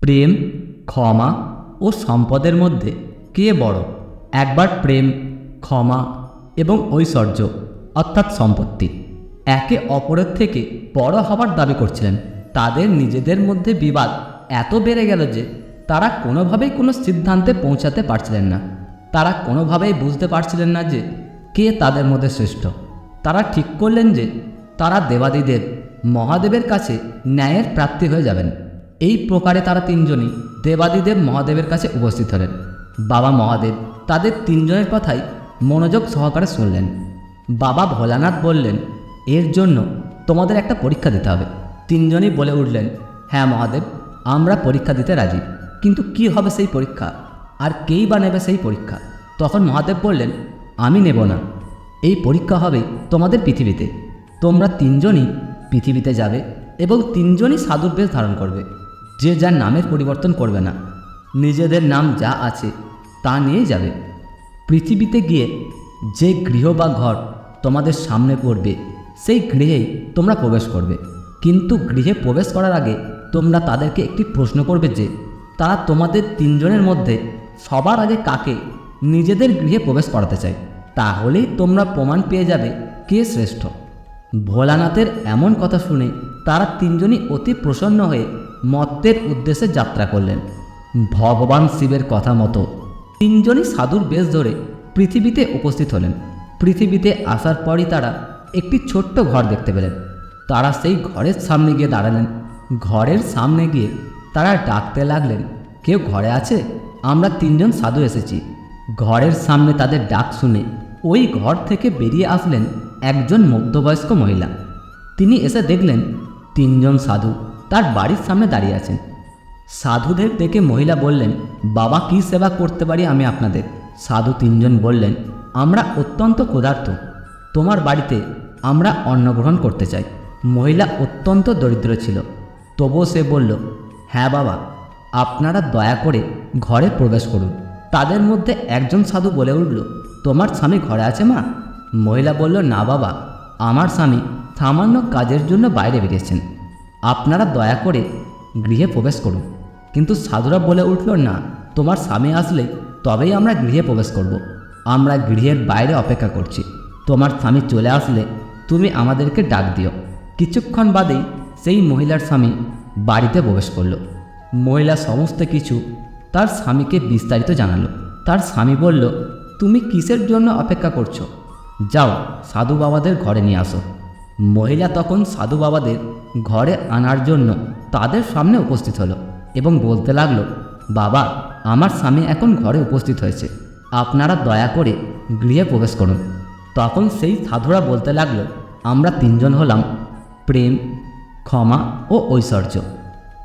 প্রেম, ক্ষমা ও সম্পদের মধ্যে কে বড়? একবার প্রেম, ক্ষমা এবং ঐশ্বর্য অর্থাৎ সম্পত্তি একে অপরের থেকে বড় হবার দাবি করছিলেন। তাদের নিজেদের মধ্যে বিবাদ এত বেড়ে গেল যে তারা কোনোভাবেই কোনো সিদ্ধান্তে পৌঁছাতে পারছিলেন না। তারা কোনোভাবেই বুঝতে পারছিলেন না যে কে তাদের মধ্যে শ্রেষ্ঠ। তারা ঠিক করলেন যে তারা দেবাদিদেব, মহাদেবের কাছে ন্যায়ের প্রাপ্তি হয়ে যাবেন। এই প্রকারে তারা তিনজনই দেবাদিদেব মহাদেবের কাছে উপস্থিত হলেন। বাবা মহাদেব তাদের তিনজনের কথাই মনোযোগ সহকারে শুনলেন। বাবা ভোলানাথ বললেন, এর জন্য তোমাদের একটা পরীক্ষা দিতে হবে। তিনজনই বলে উঠলেন হ্যাঁ মহাদেব, আমরা পরীক্ষা দিতে রাজি। কিন্তু কি হবে সেই পরীক্ষা? আর কেই বা নেবে সেই পরীক্ষা? তখন মহাদেব বললেন, আমি নেব না। এই পরীক্ষা হবে তোমাদের পৃথিবীতে। তোমরা তিনজনই পৃথিবীতে যাবে এবং তিনজনই সাধুর বেশ ধারণ করবে। যে যার নামের পরিবর্তন করবে না। নিজেদের নাম যা আছে, তা নিয়েই যাবে। পৃথিবীতে গিয়ে যে গৃহ বা ঘর তোমাদের সামনে পড়বে, সেই গৃহেই তোমরা প্রবেশ করবে। কিন্তু গৃহে প্রবেশ করার আগে তোমরা তাদেরকে একটি প্রশ্ন করবে যে, তারা তোমাদের তিনজনের মধ্যে সবার আগে কাকে নিজেদের গৃহে প্রবেশ করাতে চায়? তাহলেই তোমরা প্রমাণ পেয়ে যাবে কে শ্রেষ্ঠ। ভোলানাথের এমন কথা শুনে তারা তিনজনই অতি প্রসন্ন হয়ে মত্তের উদ্দেশ্যে যাত্রা করলেন। ভগবান শিবের কথা মতো তিনজনই সাধুর বেশ ধরে পৃথিবীতে উপস্থিত হলেন। পৃথিবীতে আসার পরই তারা একটি ছোট্ট ঘর দেখতে পেলেন। তারা সেই ঘরের সামনে গিয়ে দাঁড়ালেন। ঘরের সামনে গিয়ে তারা ডাকতে লাগলেন, কেউ ঘরে আছে? আমরা তিনজন সাধু এসেছি। ঘরের সামনে তাদের ডাক শুনে ওই ঘর থেকে বেরিয়ে আসলেন একজন মধ্যবয়স্ক মহিলা। তিনি এসে দেখলেন, তিনজন সাধু তার বাড়ির সামনে দাঁড়িয়ে আছেন। সাধুদের দেখে মহিলা বললেন, বাবা, কী সেবা করতে পারি আমি আপনাদের? সাধু তিনজন বললেন, আমরা অত্যন্ত ক্ষুধার্ত। তোমার বাড়িতে আমরা অন্নগ্রহণ করতে চাই। মহিলা অত্যন্ত দরিদ্র ছিল। তবুও সে বলল হ্যাঁ বাবা, আপনারা দয়া করে ঘরে প্রবেশ করুন। তাদের মধ্যে একজন সাধু বলে উঠল, তোমার স্বামী ঘরে আছে মা? মহিলা বলল, না বাবা, আমার স্বামী সামান্য কাজের জন্য বাইরে বেরিয়েছেন। আপনারা দয়া করে গৃহে প্রবেশ করুন। কিন্তু সাধুরা বলে উঠল, না, তোমার স্বামী আসলে তবেই আমরা গৃহে প্রবেশ করব। আমরা গৃহের বাইরে অপেক্ষা করছি। তোমার স্বামী চলে আসলে তুমি আমাদেরকে ডাক দিও। কিছুক্ষণ বাদেই সেই মহিলার স্বামী বাড়িতে প্রবেশ করল। মহিলা সমস্ত কিছু তার স্বামীকে বিস্তারিত জানালো। তার স্বামী বলল, তুমি কিসের জন্য অপেক্ষা করছ? যাও, সাধু বাবাদের ঘরে নিয়ে আসো। মহিলা তখন সাধু বাবাদের ঘরে আনার জন্য তাদের সামনে উপস্থিত হলো এবং বলতে লাগল, বাবা, আমার স্বামী এখন ঘরে উপস্থিত হয়েছে। আপনারা দয়া করে গৃহে প্রবেশ করুন। তখন সেই সাধুরা বলতে লাগল, আমরা তিনজন হলাম, প্রেম, ক্ষমা ও ঐশ্বর্য।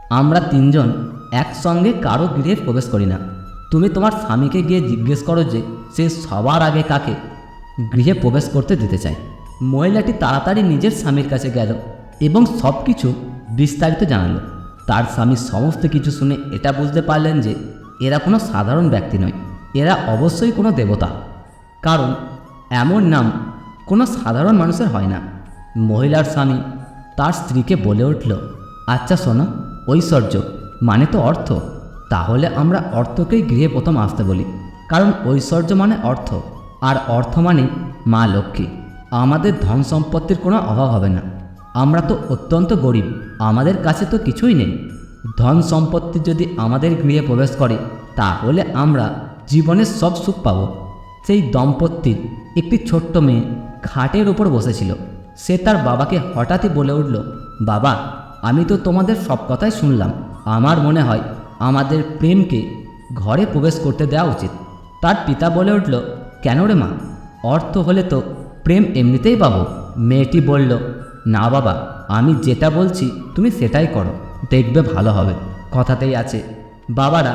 আমরা তিনজন একসঙ্গে কারও গৃহে প্রবেশ করি না। তুমি তোমার স্বামীকে গিয়ে জিজ্ঞেস করো যে সে সবার আগে কাকে গৃহে প্রবেশ করতে দিতে চায়। মহিলাটি তাড়াতাড়ি নিজের স্বামীর কাছে গেল এবং সব কিছু বিস্তারিত জানালো। তার স্বামী সমস্ত কিছু শুনে এটা বুঝতে পারলেন যে এরা কোনো সাধারণ ব্যক্তি নয়, এরা অবশ্যই কোনো দেবতা। কারণ এমন নাম কোনো সাধারণ মানুষের হয় না। মহিলার স্বামী তার স্ত্রীকে বলে উঠল আচ্ছা শোনো, ঐশ্বর্য মানে তো অর্থ। তাহলে আমরা অর্থকেই গৃহে প্রথম আসতে বলি। কারণ ঐশ্বর্য মানে অর্থ, আর অর্থ মানে মা লক্ষ্মী। আমাদের ধন সম্পত্তির কোনো অভাব হবে না। আমরা তো অত্যন্ত গরিব, আমাদের কাছে তো কিছুই নেই। ধন সম্পত্তি যদি আমাদের গৃহে প্রবেশ করে, তাহলে আমরা জীবনের সব সুখ পাব। সেই দম্পতির একটি ছোট্ট মেয়ে খাটের ওপর বসেছিল। সে তার বাবাকে হঠাৎই বলে উঠল, বাবা, আমি তো তোমাদের সব কথাই শুনলাম। আমার মনে হয় আমাদের প্রেমকে ঘরে প্রবেশ করতে দেওয়া উচিত। তার পিতা বলে উঠল, কেন রে মা? অর্থ হলে তো প্রেম এমনিতেই পাবো? মেয়েটি বলল, না বাবা, আমি যেটা বলছি তুমি সেটাই করো, দেখবে ভালো হবে। কথাতেই আছে, বাবারা,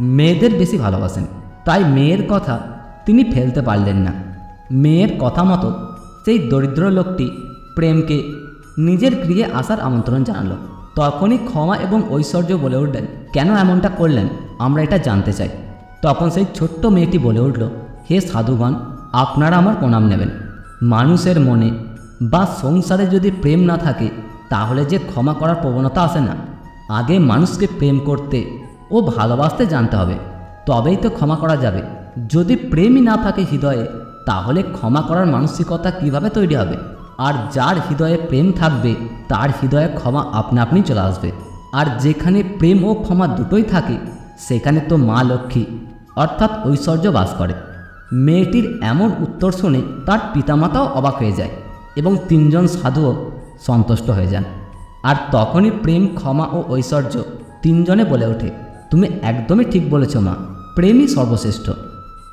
মেয়েদের বেশি ভালোবাসেন, তাই মেয়ের কথা তিনি ফেলতে পারলেন না। মেয়ের কথা মতো সেই দরিদ্র লোকটি প্রেমকে নিজের গৃহে আসার আমন্ত্রণ জানালো। তখনই ক্ষমা এবং ঐশ্বর্য বলে উঠলেন, কেন এমনটা করলেন? আমরা এটা জানতে চাই। তখন সেই ছোট্ট মেয়েটি বলে উঠল, হে সাধুগণ, আপনারা আমার প্রণাম নেবেন। মানুষের মনে বা সংসারে যদি প্রেম না থাকে, তাহলে যে ক্ষমা করার প্রবণতা আসে না। আগে মানুষকে প্রেম করতে ও ভালোবাসতে জানতে হবে, তবেই তো ক্ষমা করা যাবে। যদি প্রেমই না থাকে হৃদয়ে, তাহলে ক্ষমা করার মানসিকতা কীভাবে তৈরি হবে? আর যার হৃদয়ে প্রেম থাকবে, তার হৃদয়ে ক্ষমা আপনা আপনি চলে আসবে। আর যেখানে প্রেম ও ক্ষমা দুটোই থাকে, সেখানে তো মা লক্ষ্মী, অর্থাৎ ঐশ্বর্য বাস করে। মেয়েটির এমন উত্তর শুনে তার পিতামাতাও অবাক হয়ে যায় এবং তিনজন সাধুও সন্তুষ্ট হয়ে যান। আর তখনই প্রেম, ক্ষমা ও ঐশ্বর্য তিনজনে বলে ওঠে, তুমি একদমই ঠিক বলেছ মা, প্রেমই সর্বশ্রেষ্ঠ।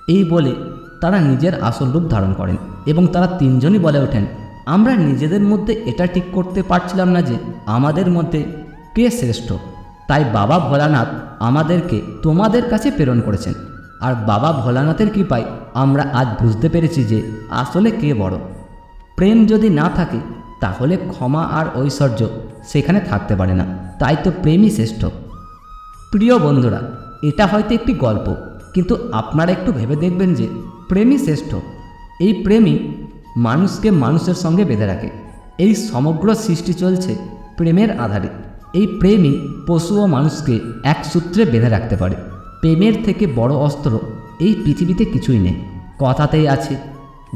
এই বলে তারা নিজের আসল রূপ ধারণ করেন এবং তারা তিনজনই বলে ওঠেন, আমরা নিজেদের মধ্যে এটা ঠিক করতে পারছিলাম না যে আমাদের মধ্যে কে শ্রেষ্ঠ। তাই বাবা ভোলানাথ আমাদেরকে তোমাদের কাছে প্রেরণ করেছেন। আর বাবা ভোলানাথের কৃপায় আমরা আজ বুঝতে পেরেছি যে আসলে কে বড়। প্রেম যদি না থাকে, তাহলে ক্ষমা আর ঐশ্বর্য সেখানে থাকতে পারে না। তাই তো প্রেমই শ্রেষ্ঠ। প্রিয় বন্ধুরা, এটা হয়তো একটি গল্প, কিন্তু আপনারা একটু ভেবে দেখবেন যে প্রেমই শ্রেষ্ঠ। এই প্রেমই মানুষকে মানুষের সঙ্গে বেঁধে রাখে। এই সমগ্র সৃষ্টি চলছে প্রেমের আধারে। এই প্রেমই পশু ও মানুষকে এক সূত্রে বেঁধে রাখতে পারে। প্রেমের থেকে বড় অস্ত্র এই পৃথিবীতে কিছুই নেই। কথাতেই আছে,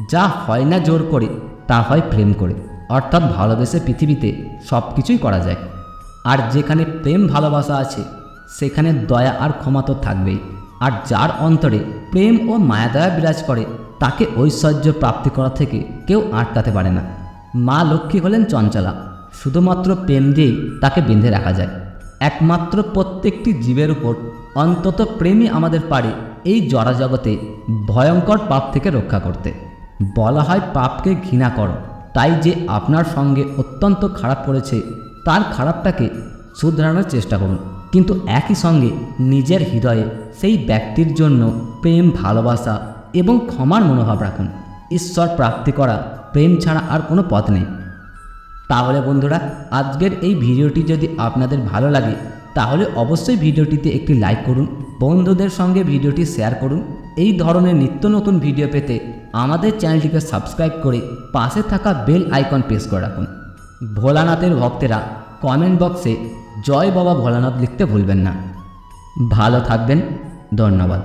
যা হয় না জোর করে, তা হয় প্রেম করে। অর্থাৎ ভালোবেসে পৃথিবীতে সব কিছুই করা যায়। আর যেখানে প্রেম ভালোবাসা আছে, সেখানে দয়া আর ক্ষমা তো থাকবেই। আর যার অন্তরে প্রেম ও মায়াদয়া বিরাজ করে, তাকে ঐশ্বর্য প্রাপ্তি করা থেকে কেউ আটকাতে পারে না। মা লক্ষ্মী হলেন চঞ্চলা। শুধুমাত্র প্রেম দিয়েই তাকে বেঁধে রাখা যায়। একমাত্র প্রত্যেকটি জীবের উপর অন্তত প্রেমই আমাদের পারে এই জড়াজগতে ভয়ঙ্কর পাপ থেকে রক্ষা করতে। বলা হয় পাপকে ঘৃণা করো। তাই যে আপনার সঙ্গে অত্যন্ত খারাপ করেছে, তার খারাপটাকে শুধরানোর চেষ্টা করুন। কিন্তু একই সঙ্গে নিজের হৃদয়ে সেই ব্যক্তির জন্য প্রেম, ভালোবাসা এবং ক্ষমার মনোভাব রাখুন। ঈশ্বর প্রাপ্তি করা প্রেম ছাড়া আর কোনো পথ নেই। তাহলে বন্ধুরা, আজকের এই ভিডিওটি যদি আপনাদের ভালো লাগে তাহলে অবশ্যই ভিডিওটিতে একটি লাইক করুন, বন্ধুদের সঙ্গে ভিডিওটি শেয়ার করুন। এই ধরনের নিত্য নতুন ভিডিও পেতে আমাদের চ্যানেলটিকে সাবস্ক্রাইব করে পাশে থাকা বেল আইকন প্রেস করে রাখুন। ভোলানাথের ভক্তেরা কমেন্ট বক্সে জয় বাবা ভোলানাথ লিখতে ভুলবেন না। ভালো থাকবেন, ধন্যবাদ।